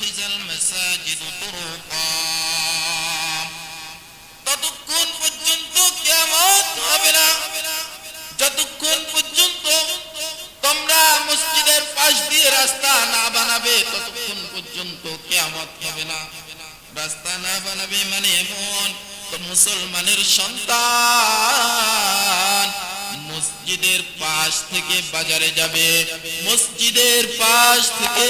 واتخذ المساجد طرقا ততক্ষণ পর্যন্ত কিয়ামত হবে না যতক্ষণ পর্যন্ত তোমরা মসজিদের পাশ দিয়ে রাস্তা না বানাবে ততক্ষণ পর্যন্ত কিয়ামত হবে না রাস্তা না বানাবে মানে এমন তো মুসলমানের সন্তান মসজিদের পাশ থেকে বাজারে যাবে। মসজিদের পাশ থেকে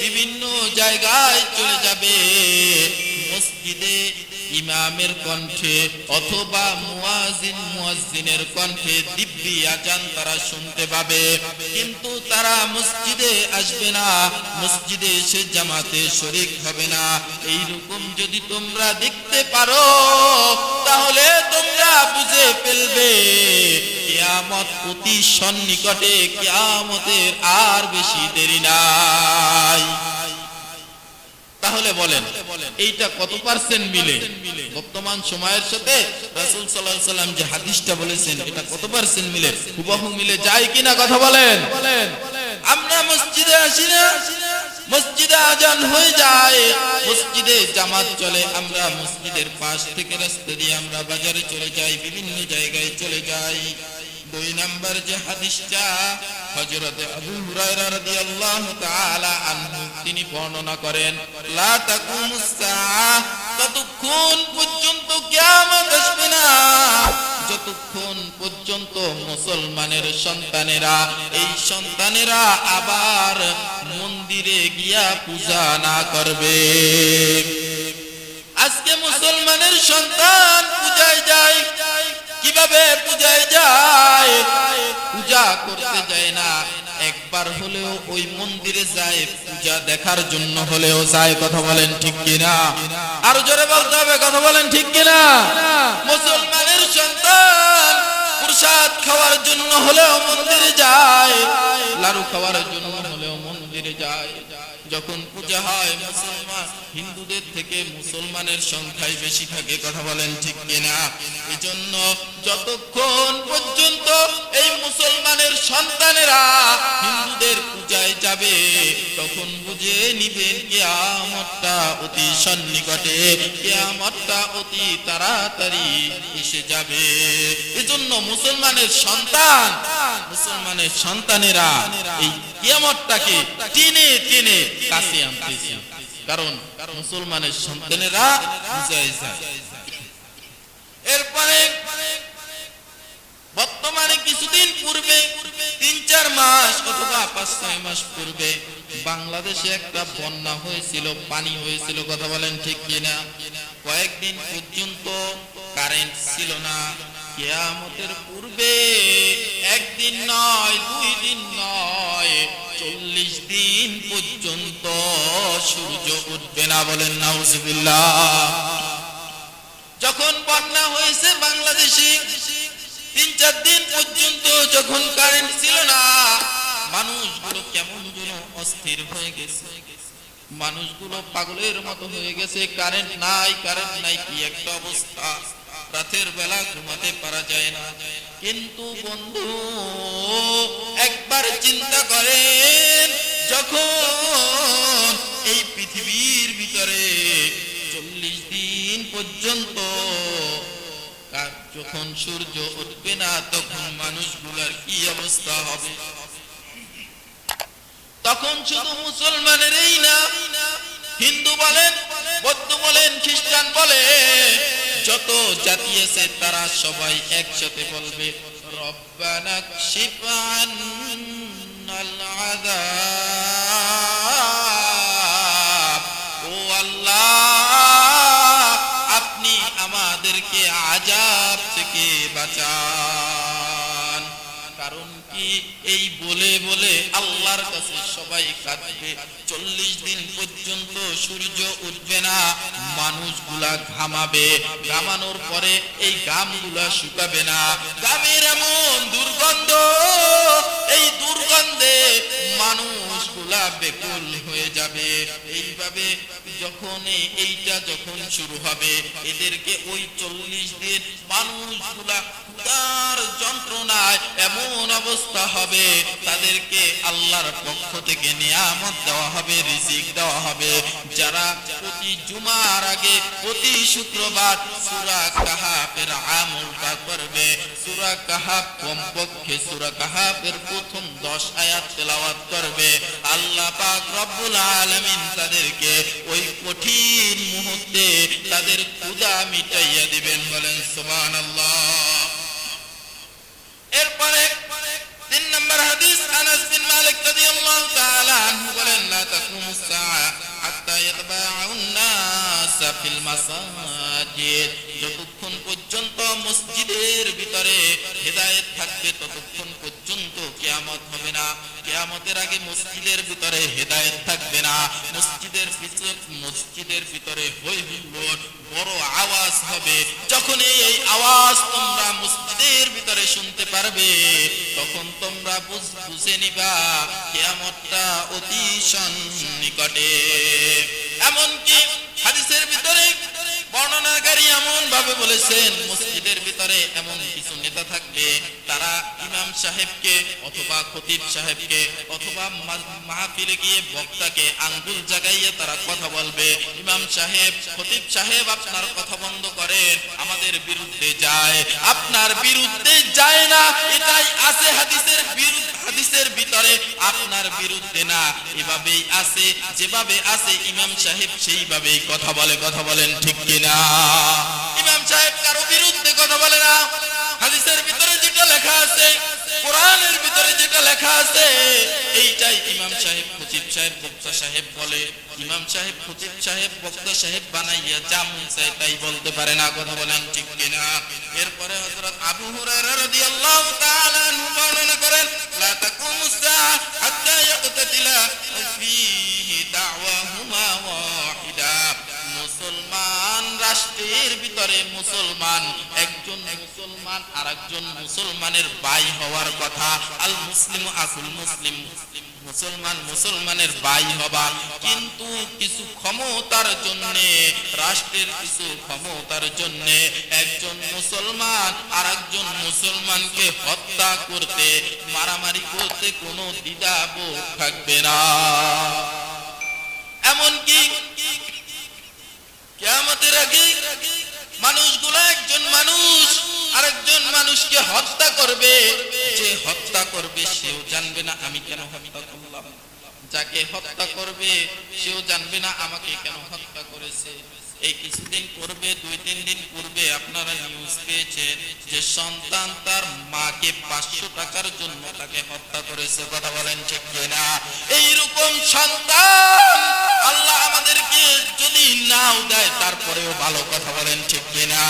বিভিন্ন জায়গায় চলে যাবে। মসজিদে ইমামের কণ্ঠে অথবা মুয়াজিন মুয়াজ্জিনের কণ্ঠে দিব্যি আজান তারা শুনতে পাবে। কিন্তু তারা মসজিদে আসবে না, মসজিদে এসে জামাতে শরিক হবে না। এই রকম যদি তোমরা দেখতে পারো, তাহলে তোমরা বুঝে ফেলবে, কিয়ামত অতি সন্নিকটে, কিয়ামতের আর বেশি দেরি নাই। তাহলে বলেন এইটা কত পার্সেন্ট মিলে? বর্তমান সময়ের সাথে রাসূল সাল্লাল্লাহু আলাইহি সাল্লাম যে হাদিসটা বলেছেন এটা কত পার্সেন্ট মিলে? হুবহু মিলে যায় কিনা কথা বলেন। আমরা মসজিদে আসি না মসজিদে আজান হয়ে যায় মসজিদে জামাত চলে আমরা মসজিদের পাশ থেকে রাস্তা দিয়ে আমরা বাজারে চলে যাই বিভিন্ন জায়গায় চলে যাই। দুই নাম্বার যে হাদিসটা হযরত আবু হুরায়রা রাদিয়াল্লাহু তাআলা আনহু, তিনি বর্ণনা করেন, লা তাকুমুস সাআহ, ততক্ষণ পর্যন্ত কিয়ামত আসবে না। যতক্ষণ পর্যন্ত মুসলমানের সন্তানেরা, এই সন্তানেরা আবার মন্দিরে গিয়া পূজা না করবে। আজকে মুসলমানের সন্তান পূজায় যায়। কীভাবে পূজায় যায়? পূজা করতে যায় না। একবার হলেও ওই মন্দিরে যায়, পূজা দেখার জন্য হলেও যায়, কথা বলেন ঠিক কিনা? আরও জোরে বলতে হবে, কথা বলেন ঠিক কিনা? মুসলমানের সন্তান প্রসাদ খাওয়ার জন্য হলেও মন্দিরে যায়, লাড়ু খাওয়ার জন্য হলেও মন্দিরে যায়। যখন পূজা হয়, মুসলমান, হিন্দুদের থেকে মুসলমানের সংখ্যাই বেশি থাকে, কথা বলেন ঠিক কিনা? এজন্য যতক্ষণ পর্যন্ত এই মুসলমানের সন্তানেরা হিন্দুদের পূজায় যাবে, তখন বুঝে নিবেন কিয়ামতটা অতি সন্নিকটে, কিয়ামতটা অতি তাড়াতাড়ি এসে যাবে। এজন্য মুসলমানের সন্তান, মুসলমানের সন্তানেরা এই কিয়ামতটাকে টেনে টেনে কাছে আনতেছে। কারণ মুসলমানের সন্তানেরা যায় এরপরে বর্তমানে কিছুদিন পূর্বে, তিন চার মাস অথবা পাঁচ ছয় মাস পূর্বে বাংলাদেশে একটা বন্যা হয়েছিল, পানি হয়েছিল, কথা বলেন ঠিক কিনা? কয়েকদিন পর্যন্ত কারেন্ট ছিল না। কেয়ামতের পূর্বে একদিন নয়, দুই দিন নয়, চল্লিশ দিন পর্যন্ত সূর্য উঠবে না বলেন নাউজুবিল্লাহ। যখন বন্যা হয়েছে বাংলাদেশে, তিন চার দিন পর্যন্ত যখন কারেন্ট ছিল না, মানুষগুলো কেমন যেন অস্থির হয়ে গেছে। মানুষগুলো পাগলের মতো হয়ে গেছে কারেন্ট নাই কারেন্ট নাই, কি একটা অবস্থা। রাতের বেলা ঘুমাতে পারা যায় না। কিন্তু বন্ধু, একবার চিন্তা করেন, যখন এই পৃথিবীর ভিতরে চল্লিশ দিন পর্যন্ত যখন সূর্য উঠবে না, তখন মানুষগুলার কি অবস্থা হবে? তখন শুধু মুসলমানের এই না, হিন্দু বলেন, বৌদ্ধ বলেন, খ্রিস্টান বলে যত জাতি আছে তারা সবাই একসাথে বলবে, রব্বানা কশিফ আযাব। ও আল্লাহ, আপনি আমাদেরকে আজাব থেকে বাঁচান। কারণ কি এই বলে বলে আল্লাহর কাছে সবাই কাঁদবে? চল্লিশ দিন পর্যন্ত সূর্য উঠবে না, মানুষগুলা ঘামাবে। ঘামানোর পরে এই গামগুলা শুকাবে না। গামের এমন দুর্গন্ধ, এই দুর্গন্ধে মানুষগুলা বেকুল হয়ে যাবে। এইভাবে যখন এইটা যখন শুরু হবে, এদেরকে ওই চল্লিশ দিন মানুষগুলা ক্ষুধার যন্ত্রণায় এমন অবস্থা হবে, তাদেরকে আল্লাহর পক্ষ থেকে নিয়ামত দেওয়া হবে, রিজিক দেওয়া হবে। যারা প্রতি জুমার আগে, প্রতি শুক্রবার সূরা কাহাফের আমলটা করবে, সূরা কাহাফ কমপক্ষে সূরা কাহাফের প্রথম 10 আয়াত তেলাওয়াত করবে। আল্লাহ পাক রব্বুল আলামিন তাদেরকে ওই কঠিন মুহূর্তে তাদের ক্ষুধা মিটাইয়া দিবেন, বলেন সুবহানাল্লাহ। এরপরে বিন মালিক রাদিয়াল্লাহু তাআলা আনহু বলেন যতক্ষণ পর্যন্ত মসজিদের ভিতরে হেদায়েত থাকবে ততক্ষণ পর্যন্ত কিয়ামত হবে না। কিয়ামতের আগে মসজিদের ভিতরে হেদায়েত থাকবে না। মসজিদের ভিতরে মসজিদের ভিতরে হই হুল্লোড়, বড় আওয়াজ হবে। যখন এই আওয়াজ তোমরা মসজিদের ভিতরে শুনতে পারবে, তখন তোমরা বুঝ- নিবা, কেয়ামতটা অতি সন্নিকটে। এমনকি হাদিসের ভিতরে বর্ণনাকারী এমন ভাবে বলেছেন, মসজিদের ভিতরে এমন কিছু নেতা থাকবে, তারা ইমাম সাহেবকে অথবা খতিব সাহেবকে অথবা মাহফিলে গিয়ে বক্তাকে আঙ্গুল জাগাইয়ে তারা কথা বলবে। ইমাম সাহেব, খতিব সাহেব আপনার কথা বন্ধ করেন, আমাদের বিরুদ্ধে যায়। আপনার বিরুদ্ধে যায় না, এটাই আছে হাদিসের বিরুদ্ধে, হাদিসের ভিতরে আপনার বিরুদ্ধে না। এভাবেই আছে, যেভাবে আছে, ইমাম সাহেব সেইভাবেই কথা বলে, কথা বলেন ঠিক কিনা? না। তাই বলতে পারে না, কথা বলেন ঠিক কিনা? এরপরে হযরত আবু হুরায়রা রাদিয়াল্লাহু তাআলা আনহু বর্ণনা করেন, লা তাকুমুস ভিতরে মুসলমান, একজন মুসলমান আর একজন মুসলমানের ভাই হওয়ার কথা। আল মুসলিম আসুল মুসলিম, মুসলমান মুসলমানের ভাই হবা। কিন্তু কিছু ক্ষমতার জন্য, রাষ্ট্রের কিছু ক্ষমতার জন্য একজন মুসলমান আর একজন মুসলমানকে হত্যা করতে, মারামারি করতে কোনো দ্বিধাবোধ থাকবে না। এমনকি, কেয়ামতের আগে মানুষগুলো একজন মানুষ আরেকজন মানুষকে হত্যা করবে, যে হত্যা করবে, সেও জানবে না আমি কেন হত্যা করলাম। যাকে হত্যা করবে, সেও জানবে না আমাকে কেন হত্যা করেছে। এই কিছুদিন করবে দুই, তিন দিন পূর্বে আপনারা নিউজ পেয়েছেন যে সন্তান তার মাকে পাঁচশো টাকার জন্য তাকে হত্যা করেছে। কথা বলেন ঠিক কিনা? এইরকম সন্তান আল্লাহ আমাদেরকে যদি নাও দেয়, তারপরেও ভালো কথা বলেন ঠিক কিনা?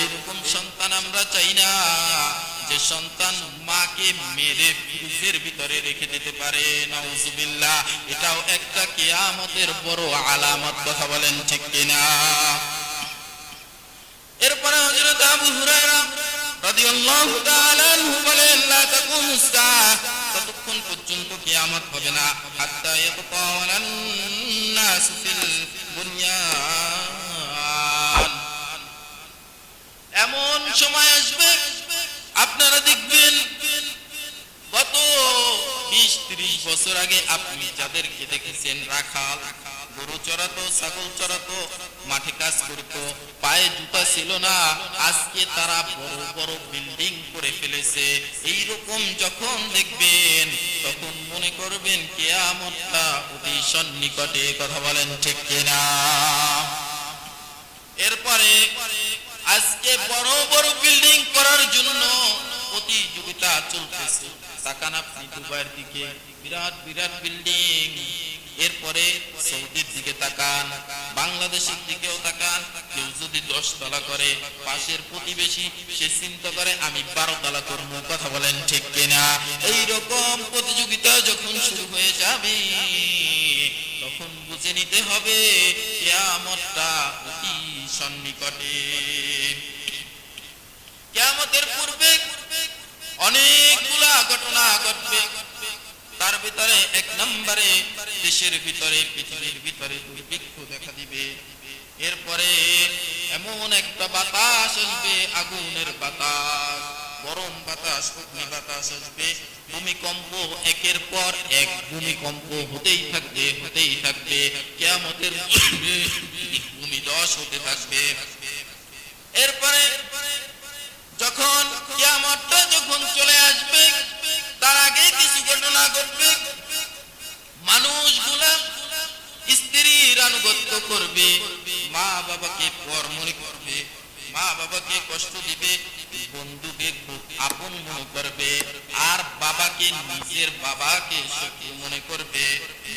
এইরকম সন্তান আমরা চাই না। যে সন্তান মাকে মেরে ফ্রিজের ভিতরে রেখে দিতে পারে, নাউজুবিল্লাহ, এটাও একটা কিয়ামতের বড় আলামত, কথা বলেন ঠিক কিনা? এরপরে হযরত আবু হুরায়রা রাদিয়াল্লাহু তাআলা বলেন, লা ততক্ষণ পর্যন্ত কিয়ামত হবে না। হাত্তা নাস ফিল এমন সময় আসবে আপনারা দেখবেন গত বিশ ত্রিশ বছর আগে আপনি যাদেরকে দেখেছেন, রাখাল, গরু চড়াতো, ছাগল চড়াতো, মাঠে কাজ করতো, পায়ে জুতা ছিল না, আজকে তারা বড় বড় বিল্ডিং করে ফেলেছে। এই রকম যখন দেখবেন, তখন মনে করবেন কেয়ামতটা অতি সন্নিকটে, কথা বলেন ঠিক কিনা? এরপরে আজকে বড় বড় বিল্ডিং করার জন্য প্রতিযোগিতা চলতেছে। তাকান আপনি দুবাইয়ের দিকে, বিরাট বিরাট বিল্ডিং এরপরে সৌদির দিকে তাকান, বাংলাদেশের দিকেও তাকান। কেউ যদি দশ তলা করে, পাশের প্রতিবেশী, সে চিন্তা করে, আমি বারো তলা করব। কথা বলেন ঠিক কিনা? এইরকম প্রতিযোগিতা যখন শুরু হয়ে যাবে, তখন বুঝে নিতে হবে, কেয়ামতটা সন্নিকটে। পূর্বে অনেকগুলা ঘটনা ঘটবে। তার ভিতরে এক নম্বরে দেশের ভিতরে, পৃথিবীর ভিতরে দুর্ভিক্ষ দেখা দিবে। এরপরে এমন একটা বাতাস আসবে, আগুনের বাতাস, গরম বাতাস, অগ্নি বাতাস আসবে। ভূমিকম্প একের পর এক, ভূমিকম্প হতেই থাকবে হতেই থাকবে। কেয়ামতের ভূমি দশ হতে থাকবে। এরপরে যখন কিয়ামতটা যখন চলে আসবে, তার আগে কিছু ঘটনা ঘটবে। মানুষগুলা স্ত্রীর আনুগত্য করবে মা বাবাকে পর মনে করবে। মা বাবাকে কষ্ট দিবে, বন্ধুকে খুব আপন মনে করবে, আর বাবাকে নিজের বাবাকে শত্রু মনে করবে।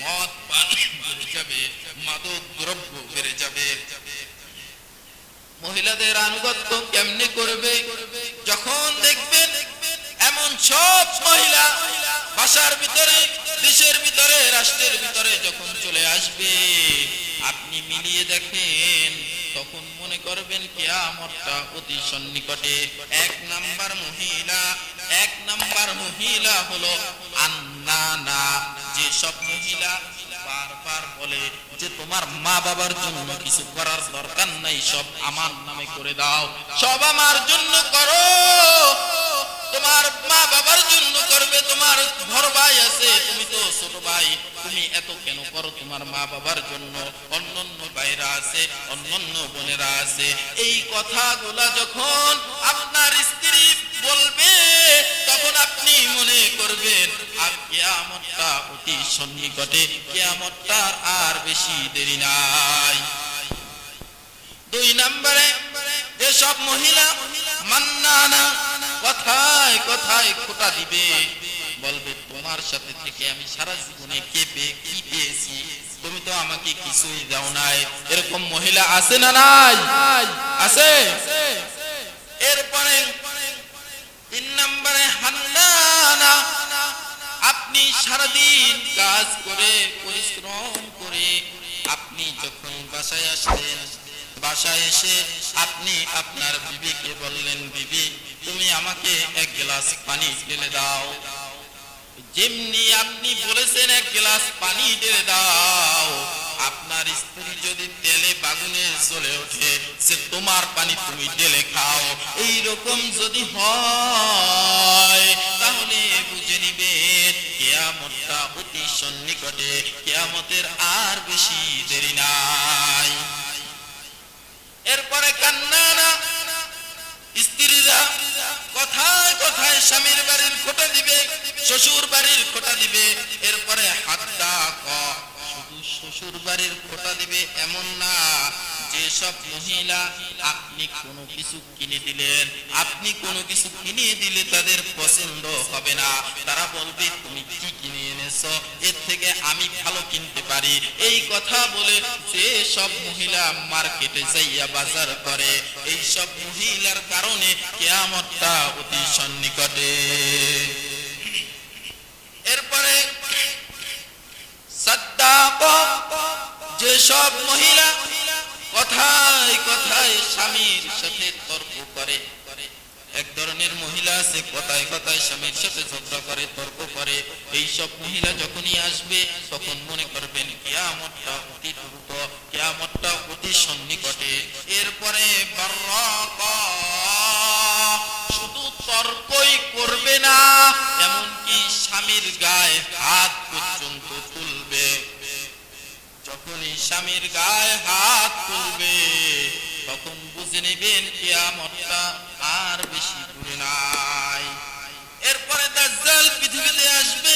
মদ পান বেড়ে যাবে, মাদক দ্রব্য বেড়ে যাবে। মহিলাদের আনুগত্য কেমনে করবে? যখন দেখবেন এমন সব মহিলা বাসার ভিতরে, দেশের ভিতরে, রাষ্ট্রের ভিতরে যখন চলে আসবে, আপনি মিলিয়ে দেখেন তখন মনে করবেন কেয়ামতটা অতি সন্নিকটে। এক নাম্বার মহিলা, এক নাম্বার মহিলা হলো আন্নানা। যে সব মহিলা বারবার বলে যে, তোমার মা বাবার জন্য কিছু করার দরকার নাই, সব আমার নামে করে দাও। সব আমার জন্য করো। তোমার মা বাবার জন্য করবে, তোমার বড় ভাই আছে, তুমি তো ছোট ভাই, তুমি এত কেন করো তোমার মা বাবার জন্য? অন্যান্য ভাইরা আছে, অন্যান্য বোনেরা আছে, এই কথাগুলা যখন আপনার স্ত্রী বলবে, তখন আপনি মনে করবেন, আর কেয়ামতটা অতি সন্নিকটে কেয়ামতটার আর বেশি দেরি নাই। দুই নম্বরে, যেসব মহিলা মান্নানা কথায় কথায় খোটা দিবে, বলবে, তোমার সাথে থেকে আমি সারা জীবনে কে কি পেয়েছি? তুমি তো আমাকে কিছুই দাও নাই। এরকম মহিলা আছে না নাই? আছে? এরপরে তিন নম্বরে, হান্নানা, আপনি সারাদিন কাজ করে, পরিশ্রম করে আপনি যখন বাসায় আসলেন, বাসায় এসে আপনি আপনার বিবিকে বললেন, বিবি, তুমি আমাকে এক গ্লাস পানি ঢেলে দাও। যেমনি আপনি বলেছেন, এক গ্লাস পানি ঢেলে দাও। আপনার স্ত্রী যদি তেলে বাগুনে চলে ওঠে, সে তোমার পানি তুমি ঢেলে খাও। এই রকম যদি হয়, তাহলে বুঝে নিবে, কেয়ামতটা অতি সন্নিকটে, কেয়ামতের আর বেশি দেরি নাই। এরপরে কান্না স্ত্রীরা কথায় কথায় স্বামীর বাড়ির খোটা দিবে, শ্বশুর বাড়ির খোটা দিবে, এরপরে হাতটা ক শুধু শ্বশুর বাড়ির খোটা দিবে এমন না, যেসব মহিলা আপনি কোনো কিছু কিনে দিলেন, আপনি কোনো কিছু কিনে দিলে তাদের পছন্দ হবে না। তারা বলবে, তুমি কি কিনে এনেছো এর থেকে আমি ভালো কিনতে পারি। এই কথা বলে যে সব মহিলা মার্কেটে যাইয়া বাজার করে। এই সব মহিলার কারণে কেয়ামতটা অতি সন্নিকটে। এরপরে যে সব মহিলা কথায় কথায় স্বামীর সাথে তর্ক করে। এক ধরনের মহিলা আছে, কথায় কথায় স্বামীর সাথে ঝগড়া করে, তর্ক করে। এই সব মহিলা যখনই আসবে, তখন মনে করবেন, কেয়ামতটা অতি দ্রুত, কেয়ামতটা অতি সন্নিকটে। এরপরে শুধু তর্কই করবে না, এমনকি স্বামীর গায়ে হাত পর্যন্ত তুলবে। যখনই স্বামীর গায়ে হাত তুলবে, তখন বুঝে নেবেন কিয়ামতটা দাজ্জাল পৃথিবীতে আসবে।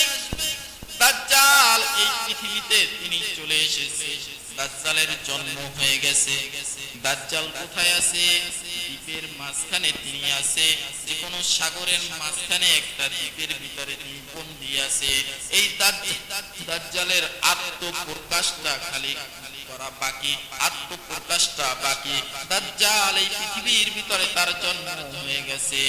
দাজ্জাল এই পৃথিবীতে তিনি চলে এসেছে। দাজ্জালের জন্ম হয়ে গেছে। দাজ্জাল কোথায় আছে? দ্বীপের মাঝখানে তিনি আছে। যে কোনো সাগরের মাঝখানে একটা দ্বীপের ভিতরে তিনি বন্দি আছে। এই দাজ্জালের আত্মপ্রকাশটা খালি করা বাকি। আত্মপ্রকাশটা বাকি। দাজ্জাল এই পৃথিবীর ভিতরে তার জন্ম হয়ে গেছে।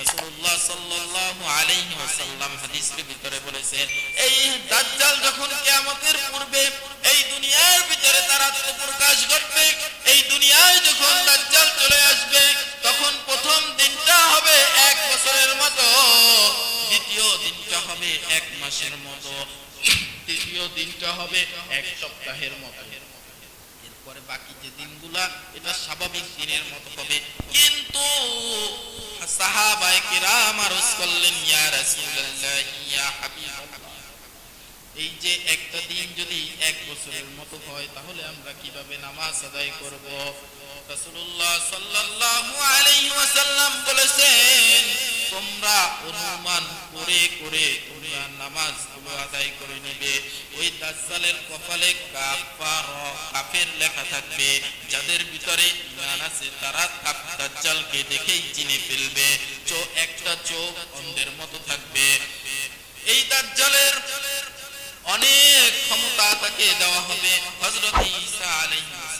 রাসূলুল্লাহ সাল্লাল্লাহু আলাইহি ওয়াসাল্লাম হাদিসের ভিতরে বলেছেন এই দাজ্জাল যখন কিয়ামতের পূর্বে এই দুনিয়ার ভিতরে তার আত্মপ্রকাশ ঘটবে এই দুনিয়ায় যখন দাজ্জাল চলে আসবে, তখন প্রথম দিনটা হবে এক বছরের মতো, দ্বিতীয় দিনটা হবে এক মাসের মতো, তৃতীয় দিনটা হবে এক সপ্তাহের মতো। পরে বাকি যে দিনগুলা, এটা স্বাভাবিক দিনের মতো হবে। কিন্তু সাহাবায়ে কিরাম আরজ করলেন, ইয়া রাসূলুল্লাহ, ইয়া হাবিবাল্লাহ। এই যে একটা দিন যদি এক বছরের মতো হয়, তাহলে আমরা কীভাবে নামাজ আদায় করব? রাসূলুল্লাহ সাল্লাল্লাহু আলাইহি ওয়াসাল্লাম বলেছেন তোমরা অনুমান করে করে তোমরা নামাজগুলো আদায় করে নেবে। ওই দাজ্জালের কপালে কাফার কাফের লেখা থাকবে। যাদের ভিতরে ঈমান আছে, তারা দাজ্জালকে দেখেই চিনে ফেলবে। চোখ একটা চোখ অন্ধের মতো থাকবে। এই দাজ্জালের অনেক ক্ষমতা তাকে দেওয়া হবে। হযরত ঈসা আলাইহিস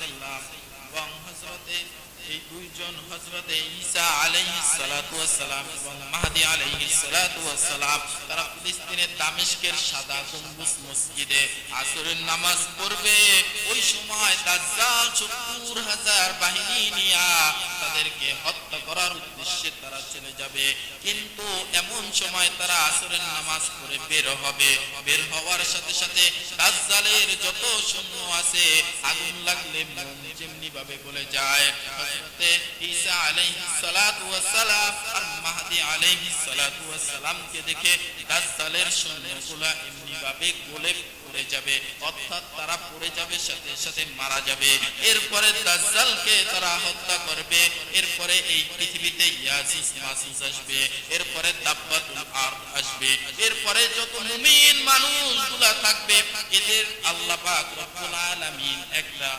এই দুইজন হযরতে ঈসা আলাইহিস সালাতু ওয়াস সালাম এবং মাহদি আলাইহিস সালাতু ওয়াস সালাম তারা ফিলিস্তিনের দামেস্কের সাদা গম্বুজ মসজিদে আসরের নামাজ পড়বে। ওই সময় দাজ্জাল 70 হাজার বাহিনী নিয়া তাদেরকে হত্যা করার উদ্দেশ্যে তারা চলে যাবে। কিন্তু এমন সময় তারা আসরের নামাজ পড়ে বের হবে। বের হওয়ার সাথে সাথে দাজ্জালের যত সৈন্য আছে, আগুন লাগলে যেমনি ভাবে গলে যায় দেখে এমনি ভাবে গলে যাবে, অর্থাৎ তারা পড়ে যাবে, সাথে সাথে মারা যাবে। এরপরে দাজ্জালকে তারা হত্যা করবে, এরপরে এই পৃথিবীতে ইয়াজুজ মাসুজ আসবে, এরপরে দাব্বাতুল আরদ আসবে, এরপরে যত মুমিন মানুষগুলা থাকবে, এদের আল্লাহ পাক রব্বুল আলামিন একটা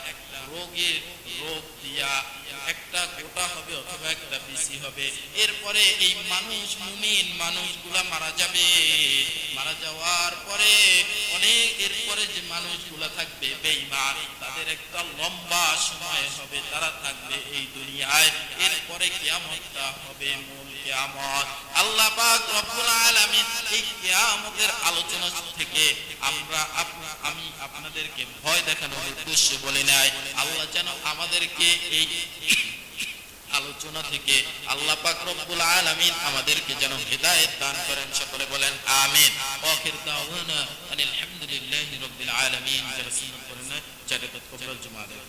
রোগের রোগ দিয়া একটা গোটা হবে অথবা একটা বেশি হবে। এরপরে এই মানুষ, মুমিন মানুষগুলা মারা যাবে। মারা যাওয়ার পরে অনেক এরপরে যে মানুষগুলা থাকবে, বেঈমান, তাদের একটা লম্বা সময় হবে তারা থাকবে এই দুনিয়ায়। এরপরে হবে মূল কিয়ামত। আল্লাহ রব্বুল আলামিন এই আলোচনা থেকে আমরা আমি আপনাদেরকে ভয় দেখানোর উদ্দেশ্যে বলে নাই। আল্লাহ যেন আমাদেরকে এই আলোচনা থেকে আল্লাহ পাক রব্বুল আলামিন আমাদেরকে যেন হেদায়েত দান করেন, সকলে বলেন আমিন। আখির দাওয়ানা আলহামদুলিল্লাহি হামদুলিল্লাহি রাব্বিল আলামিন। যারা সুন্নাত করেন না যারা কবুল জমা দেয়